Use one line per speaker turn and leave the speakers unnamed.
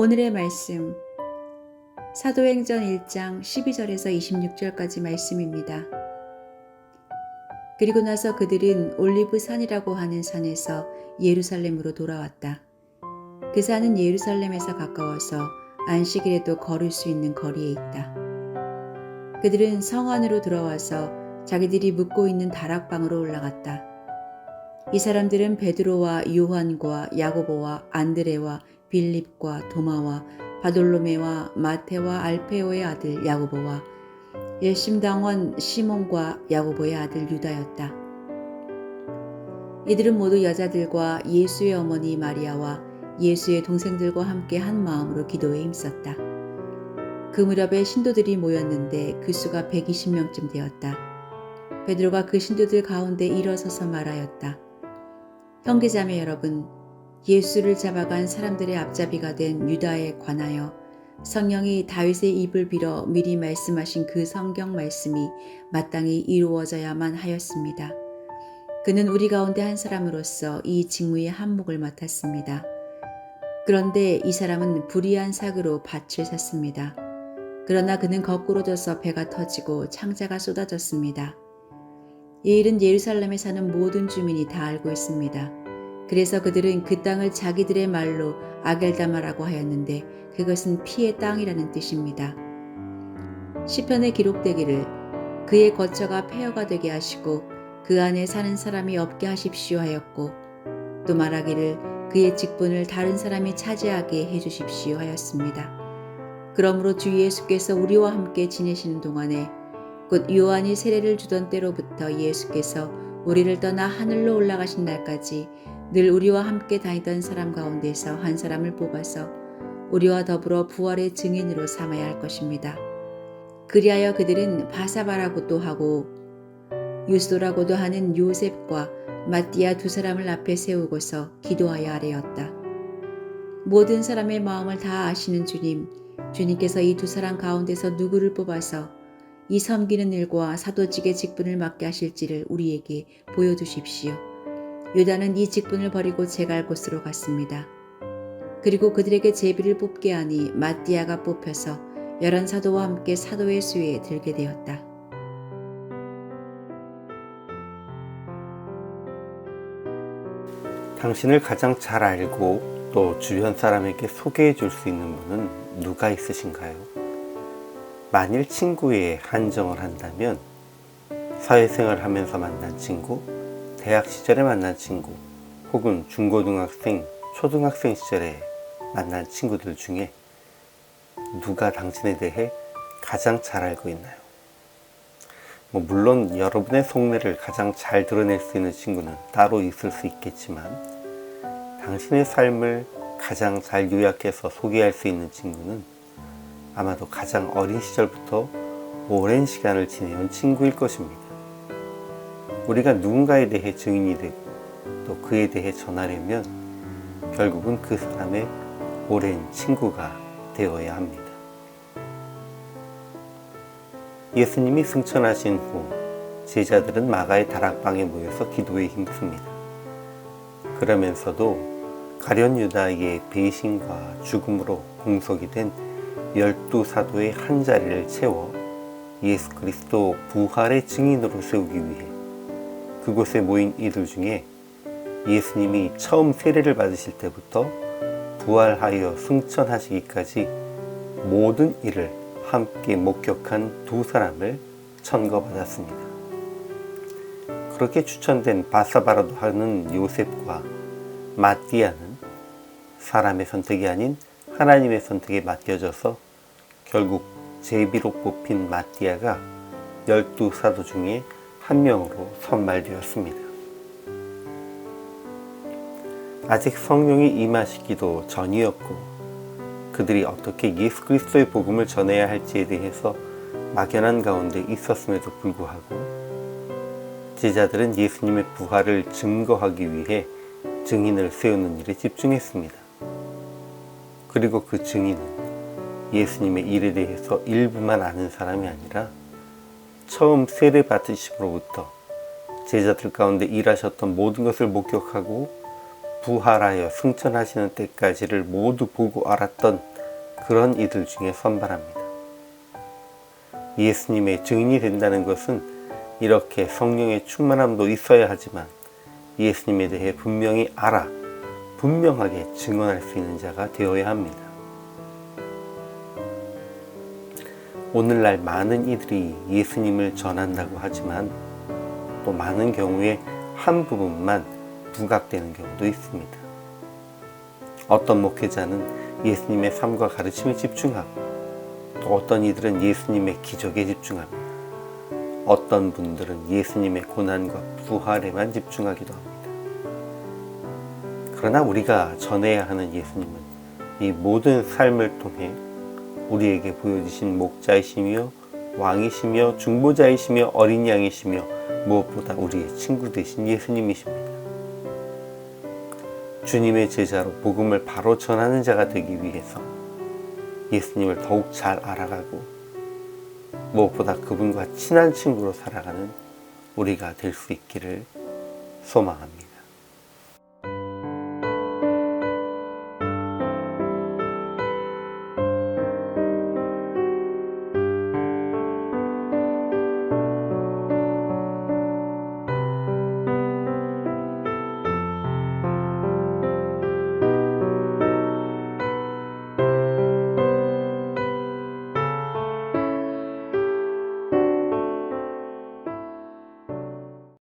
오늘의 말씀 사도행전 1장 12절에서 26절까지 말씀입니다. 그리고 나서 그들은 올리브 산이라고 하는 산에서 예루살렘으로 돌아왔다. 그 산은 예루살렘에서 가까워서 안식일에도 걸을 수 있는 거리에 있다. 그들은 성 안으로 들어와서 자기들이 묵고 있는 다락방으로 올라갔다. 이 사람들은 베드로와 요한과 야고보와 안드레와 빌립과 도마와 바돌로메와 마테와 알페오의 아들 야고보와 열심당원 시몬과 야고보의 아들 유다였다. 이들은 모두 여자들과 예수의 어머니 마리아와 예수의 동생들과 함께 한 마음으로 기도에 힘썼다. 그 무렵에 신도들이 모였는데 그 수가 120명쯤 되었다. 베드로가 그 신도들 가운데 일어서서 말하였다. 형제자매 여러분, 예수를 잡아간 사람들의 앞잡이가 된 유다에 관하여 성령이 다윗의 입을 빌어 미리 말씀하신 그 성경 말씀이 마땅히 이루어져야만 하였습니다. 그는 우리 가운데 한 사람으로서 이 직무의 한몫을 맡았습니다. 그런데 이 사람은 불의한 사고로 밭을 샀습니다. 그러나 그는 거꾸로 져서 배가 터지고 창자가 쏟아졌습니다. 이 일은 예루살렘에 사는 모든 주민이 다 알고 있습니다. 그래서 그들은 그 땅을 자기들의 말로 아겔다마라고 하였는데 그것은 피의 땅이라는 뜻입니다. 시편에 기록되기를 그의 거처가 폐허가 되게 하시고 그 안에 사는 사람이 없게 하십시오 하였고 또 말하기를 그의 직분을 다른 사람이 차지하게 해 주십시오 하였습니다. 그러므로 주 예수께서 우리와 함께 지내시는 동안에 곧 요한이 세례를 주던 때로부터 예수께서 우리를 떠나 하늘로 올라가신 날까지 늘 우리와 함께 다니던 사람 가운데서 한 사람을 뽑아서 우리와 더불어 부활의 증인으로 삼아야 할 것입니다. 그리하여 그들은 바사바라고도 하고 유스도라고도 하는 요셉과 마띠아 두 사람을 앞에 세우고서 기도하여 아뢰었다. 모든 사람의 마음을 다 아시는 주님, 주님께서 이 두 사람 가운데서 누구를 뽑아서 이 섬기는 일과 사도직의 직분을 맡게 하실지를 우리에게 보여주십시오. 유다는 이 직분을 버리고 제갈 곳으로 갔습니다. 그리고 그들에게 제비를 뽑게 하니 마띠아가 뽑혀서 열한 사도와 함께 사도의 수에 들게 되었다.
당신을 가장 잘 알고 또 주변 사람에게 소개해 줄 수 있는 분은 누가 있으신가요? 만일 친구에 한정을 한다면 사회생활 하면서 만난 친구, 대학 시절에 만난 친구, 혹은 중고등학생, 초등학생 시절에 만난 친구들 중에 누가 당신에 대해 가장 잘 알고 있나요? 뭐 물론 여러분의 속내를 가장 잘 드러낼 수 있는 친구는 따로 있을 수 있겠지만 당신의 삶을 가장 잘 요약해서 소개할 수 있는 친구는 아마도 가장 어린 시절부터 오랜 시간을 지내온 친구일 것입니다. 우리가 누군가에 대해 증인이 되고 또 그에 대해 전하려면 결국은 그 사람의 오랜 친구가 되어야 합니다. 예수님이 승천하신 후 제자들은 마가의 다락방에 모여서 기도에 힘씁니다. 그러면서도 가련 유다의 배신과 죽음으로 공석이 된 열두 사도의 한 자리를 채워 예수 그리스도 부활의 증인으로 세우기 위해 그곳에 모인 이들 중에 예수님이 처음 세례를 받으실 때부터 부활하여 승천하시기까지 모든 일을 함께 목격한 두 사람을 천거받았습니다. 그렇게 추천된 바사바라도 하는 요셉과 마띠아는 사람의 선택이 아닌 하나님의 선택에 맡겨져서 결국 제비로 뽑힌 마띠아가 열두 사도 중에 한 명으로 선발되었습니다. 아직 성령이 임하시기도 전이었고 그들이 어떻게 예수 그리스도의 복음을 전해야 할지에 대해서 막연한 가운데 있었음에도 불구하고 제자들은 예수님의 부활을 증거하기 위해 증인을 세우는 일에 집중했습니다. 그리고 그 증인은 예수님의 일에 대해서 일부만 아는 사람이 아니라 처음 세례 받으심으로부터 제자들 가운데 일하셨던 모든 것을 목격하고 부활하여 승천하시는 때까지를 모두 보고 알았던 그런 이들 중에 선발합니다. 예수님의 증인이 된다는 것은 이렇게 성령의 충만함도 있어야 하지만 예수님에 대해 분명히 알아, 분명하게 증언할 수 있는 자가 되어야 합니다. 오늘날 많은 이들이 예수님을 전한다고 하지만 또 많은 경우에 한 부분만 부각되는 경우도 있습니다. 어떤 목회자는 예수님의 삶과 가르침에 집중하고 또 어떤 이들은 예수님의 기적에 집중합니다. 어떤 분들은 예수님의 고난과 부활에만 집중하기도 합니다. 그러나 우리가 전해야 하는 예수님은 이 모든 삶을 통해 우리에게 보여주신 목자이시며 왕이시며 중보자이시며 어린 양이시며 무엇보다 우리의 친구 되신 예수님이십니다. 주님의 제자로 복음을 바로 전하는 자가 되기 위해서 예수님을 더욱 잘 알아가고 무엇보다 그분과 친한 친구로 살아가는 우리가 될 수 있기를 소망합니다.